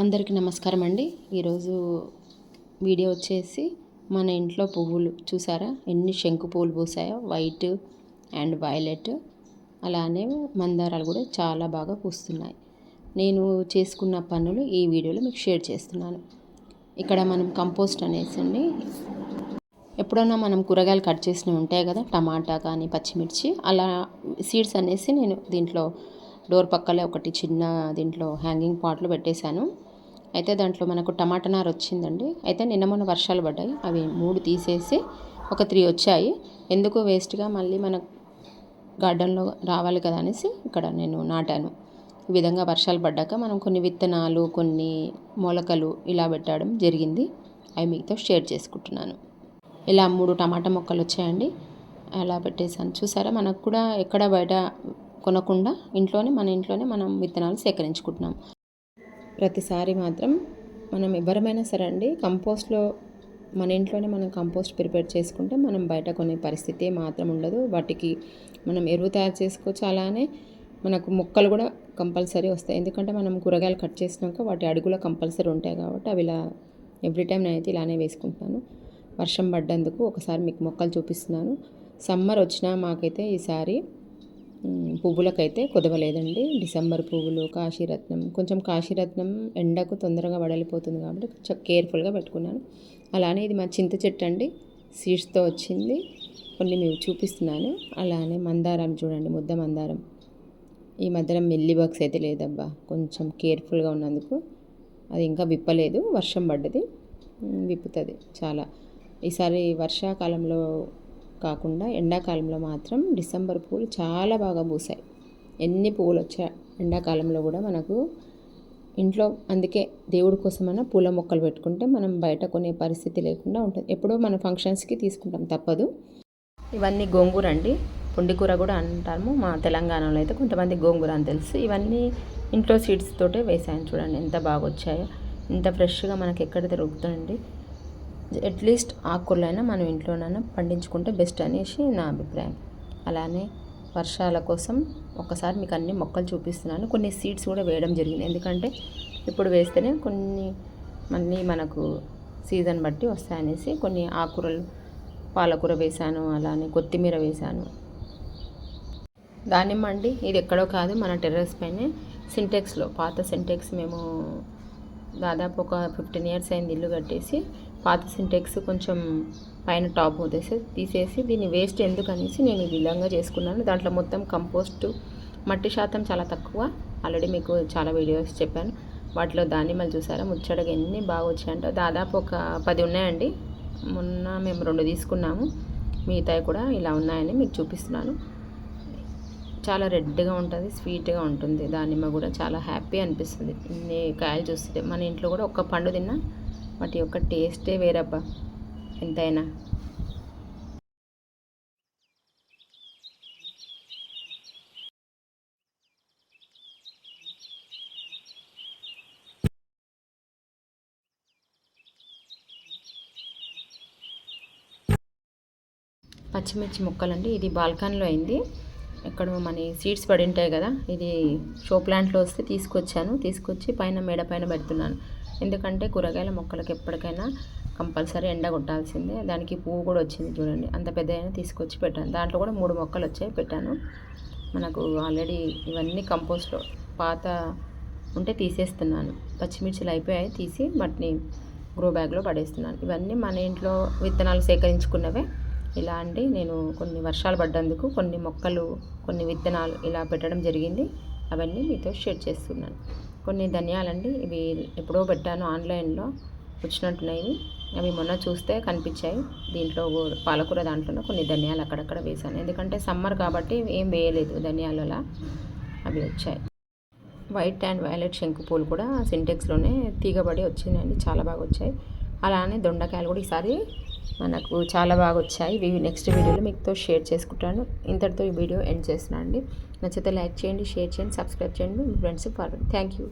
అందరికీ నమస్కారం అండి. ఈరోజు వీడియో వచ్చేసి మన ఇంట్లో పువ్వులు చూసారా? ఎన్ని శంకు పువ్వులు పూసాయో? White and violet. అలానే మందారాలు కూడా చాలా బాగా పూస్తున్నాయి. నేను చేసుకున్న పనులు ఈ వీడియోలో మీకు షేర్ చేస్తున్నాను. ఇక్కడ మనం కంపోస్ట్ అనేసండి ఎప్పుడన్నా మనం కూరగాయలు కట్ చేసినవి ఉంటాయి కదా టమాటా కానీ పచ్చిమిర్చి అలా సీడ్స్ అనేసి నేను దీంట్లో డోర్ పక్కలే ఒకటి చిన్న దీంట్లో హ్యాంగింగ్ పాట్లో పెట్టేశాను. అయితే దాంట్లో మనకు టమాటా నార వచ్చిందండి. అయితే నిన్న మొన్న వర్షాలు పడ్డాయి. అవి మూడు తీసేసి ఒక త్రీ వచ్చాయి. ఎందుకు వేస్ట్గా మళ్ళీ మన గార్డెన్లో రావాలి కదా అనేసి ఇక్కడ నేను నాటాను. ఈ విధంగా వర్షాలు పడ్డాక మనం కొన్ని విత్తనాలు కొన్ని మొలకలు ఇలా పెట్టడం జరిగింది. అవి మీతో షేర్ చేసుకుంటున్నాను. ఇలా మూడు టమాటా మొక్కలు వచ్చాయండి. అలా పెట్టేశాను. చూసారా? మనకు కూడా ఎక్కడ బయట కొనకుండా ఇంట్లోనే మన ఇంట్లోనే మనం విత్తనాలు సేకరించుకుంటున్నాం. ప్రతిసారి మాత్రం మనం ఎవరమైనా సరే అండి కంపోస్ట్లో మన ఇంట్లోనే మనం కంపోస్ట్ ప్రిపేర్ చేసుకుంటే మనం బయట కొనే పరిస్థితి మాత్రం ఉండదు. వాటికి మనం ఎరువు తయారు చేసుకోవచ్చు. అలానే మనకు మొక్కలు కూడా కంపల్సరీ వస్తాయి. ఎందుకంటే మనం కూరగాయలు కట్ చేసినాక వాటి అడుగులో కంపల్సరీ ఉంటాయి కాబట్టి అవి ఇలా ఎవ్రీ టైం నేనైతే ఇలానే వేసుకుంటాను వర్షం పడ్డందుకు ఒకసారి మీకు మొక్కలు చూపిస్తున్నాను. సమ్మర్ వచ్చినా మాకైతే ఈసారి పువ్వులకైతే కుదవలేదండి. డిసెంబర్ పువ్వులు కాశీరత్నం కొంచెం కాశీరత్నం ఎండకు తొందరగా వడలిపోతుంది కాబట్టి కొంచెం కేర్ఫుల్గా పెట్టుకున్నాను. అలానే ఇది మా చింత చెట్టు అండి. సీడ్స్తో వచ్చింది. కొన్ని మేము చూపిస్తున్నాను. అలానే మందారం చూడండి ముద్ద మందారం. ఈ మధ్యలో మెల్లి బాక్స్ అయితే లేదబ్బా. కొంచెం కేర్ఫుల్గా ఉన్నందుకు. అది ఇంకా విప్పలేదు. వర్షం పడ్డది. విప్పుతుంది చాలా. ఈసారి వర్షాకాలంలో కాకుండా ఎండాకాలంలో మాత్రం డిసెంబర్ పూలు చాలా బాగా పూసాయి. ఎన్ని పువ్వులు వచ్చా ఎండాకాలంలో కూడా మనకు ఇంట్లో అందుకే దేవుడి కోసమైనా పూల మొక్కలు పెట్టుకుంటే మనం బయట కొనే పరిస్థితి లేకుండా ఉంటుంది. ఎప్పుడో మన ఫంక్షన్స్కి తీసుకుంటాం తప్పదు. ఇవన్నీ గోంగూర అండి. పుండికూర కూడా అంటాము. మా తెలంగాణలో అయితే కొంతమంది గోంగూర అని తెలుసు. ఇవన్నీ ఇంట్లో సీడ్స్ తోటే వేసాను. చూడండి ఎంత బాగా వచ్చాయో ఇంత ఫ్రెష్గా మనకి ఎక్కడ దొరుకుతుందండి అట్లీస్ట్ ఆకుకూరలైనా మనం ఇంట్లోనైనా పండించుకుంటే బెస్ట్ అనేసి నా అభిప్రాయం. అలానే వర్షాల కోసం ఒకసారి మీకు అన్ని మొక్కలు చూపిస్తున్నాను. కొన్ని సీడ్స్ కూడా వేయడం జరిగింది. ఎందుకంటే ఇప్పుడు వేస్తేనే కొన్ని మళ్ళీ మనకు సీజన్ బట్టి వస్తాయనేసి కొన్ని ఆకుకూరలు పాలకూర వేశాను అలానే కొత్తిమీర వేశాను. దానిమ్మ అండి ఇది ఎక్కడో కాదు మన టెర్రస్ పైనే సింటెక్స్లో పాత సింటెక్స్ మేము దాదాపు ఒక ఫిఫ్టీన్ ఇయర్స్ అయింది ఇల్లు కట్టేసి పాత సింటెక్స్ కొంచెం పైన టాప్ వదిలేసి తీసేసి దీన్ని వేస్ట్ ఎందుకు అనేసి నేను ఈ విధంగా చేసుకున్నాను. దాంట్లో మొత్తం కంపోస్ట్ మట్టి శాతం చాలా తక్కువ. ఆల్రెడీ మీకు చాలా వీడియోస్ చెప్పాను. వాటిలో దానిమ్మలు చూసారా? ముచ్చడగా ఎన్ని బాగా వచ్చాయంటే. దాదాపు ఒక పది ఉన్నాయండి. మొన్న మేము రెండు తీసుకున్నాము. మిగతాయి కూడా ఇలా ఉన్నాయని మీకు చూపిస్తున్నాను. చాలా రెడ్గా ఉంటుంది స్వీట్గా ఉంటుంది. దానిమ్మ కూడా చాలా హ్యాపీ అనిపిస్తుంది. ఇన్ని కాయలు చూస్తుంటే మన ఇంట్లో కూడా ఒక్క పండు తిన్నా వాటి యొక్క టేస్టే వేరబ్బా. ఎంతైనా. పచ్చిమిర్చి మొక్కలండి. ఇది బాల్కన్లో అయింది. ఎక్కడ మన సీడ్స్ పడి ఉంటాయి కదా ఇది షో ప్లాంట్లో వస్తే తీసుకొచ్చాను. తీసుకొచ్చి పైన మేడ పైన పెడుతున్నాను. ఎందుకంటే కూరగాయల మొక్కలకు ఎప్పటికైనా కంపల్సరీ ఎండ కొట్టాల్సిందే. దానికి పువ్వు కూడా వచ్చింది చూడండి. అంత పెద్ద అయినా తీసుకొచ్చి పెట్టాను. దాంట్లో కూడా మూడు మొక్కలు వచ్చాయి పెట్టాను. మనకు ఆల్రెడీ ఇవన్నీ కంపోస్ట్లో పాత ఉంటే తీసేస్తున్నాను. పచ్చిమిర్చిలు అయిపోయాయి తీసి వాటిని గ్రో బ్యాగ్లో పడేస్తున్నాను. ఇవన్నీ మన ఇంట్లో విత్తనాలు సేకరించుకున్నవే. ఇలా అండి నేను కొన్ని వర్షాలు పడ్డందుకు కొన్ని మొక్కలు కొన్ని విత్తనాలు ఇలా పెట్టడం జరిగింది. అవన్నీ మీతో షేర్ చేస్తున్నాను. కొన్ని ధనియాలండి. ఇవి ఎప్పుడో పెట్టాను ఆన్లైన్లో. వచ్చినట్టున్నాయి. అవి మొన్న చూస్తే కనిపించాయి. దీంట్లో పాలకూర దాంట్లో కొన్ని ధనియాలు అక్కడక్కడ వేశాను. ఎందుకంటే సమ్మర్ కాబట్టి ఏం వేయలేదు ధనియాలలా. అవి వచ్చాయి. వైట్ అండ్ వైలెట్ శంకు పూలు కూడా సింటెక్స్లోనే తీగబడి వచ్చినాయండి. చాలా బాగా వచ్చాయి. అలానే దొండకాయలు కూడా ఈసారి మనకు చాలా బాగా వచ్చాయి ఇవి నెక్స్ట్ వీడియోలో మీతో షేర్ చేసుకుంటాను. ఇంతటితో ఈ వీడియో ఎండ్ చేస్తున్నాను అండి. నచ్చితే లైక్ చేయండి షేర్ చేయండి సబ్స్క్రైబ్ చేయండి. మీ ఫ్రెండ్స్ ఫార్వర్డ్ థ్యాంక్ యూ